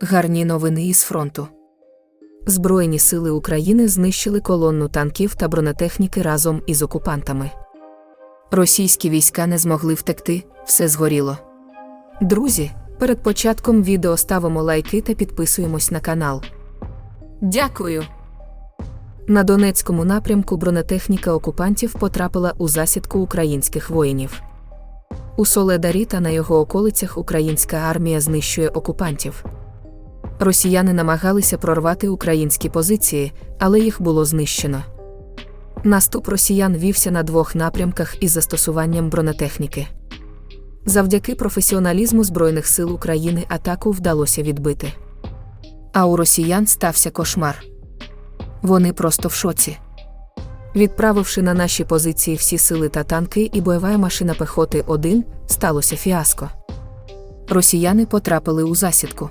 Гарні новини із фронту. Збройні сили України знищили колонну танків та бронетехніки разом із окупантами. Російські війська не змогли втекти, все згоріло. Друзі, перед початком відео ставимо лайки та підписуємось на канал. Дякую. На Донецькому напрямку бронетехніка окупантів потрапила у засідку українських воїнів. У Соледарі та на його околицях українська армія знищує окупантів. Росіяни намагалися прорвати українські позиції, але їх було знищено. Наступ росіян вівся на двох напрямках із застосуванням бронетехніки. Завдяки професіоналізму Збройних сил України атаку вдалося відбити. А у росіян стався кошмар. Вони просто в шоці. Відправивши на наші позиції всі сили та танки і бойова машина пехоти 1, сталося фіаско. Росіяни потрапили у засідку.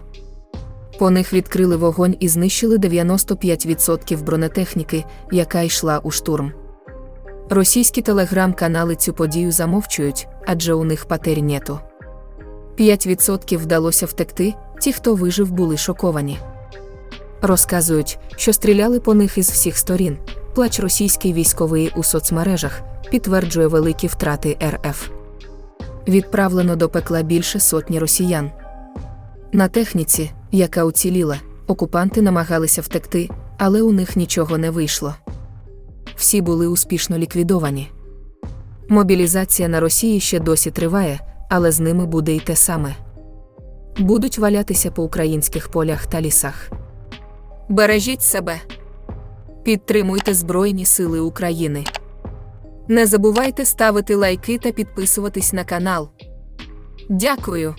По них відкрили вогонь і знищили 95% бронетехніки, яка йшла у штурм. Російські телеграм-канали цю подію замовчують, адже у них патері нету. 5% вдалося втекти, ті, хто вижив, були шоковані. Розказують, що стріляли по них із всіх сторін. Плач російський військовий у соцмережах підтверджує великі втрати РФ. Відправлено до пекла більше сотні росіян. На техніці, яка уціліла, окупанти намагалися втекти, але у них нічого не вийшло. Всі були успішно ліквідовані. Мобілізація на Росії ще досі триває, але з ними буде й те саме. Будуть валятися по українських полях та лісах. Бережіть себе. Підтримуйте Збройні Сили України. Не забувайте ставити лайки та підписуватись на канал. Дякую.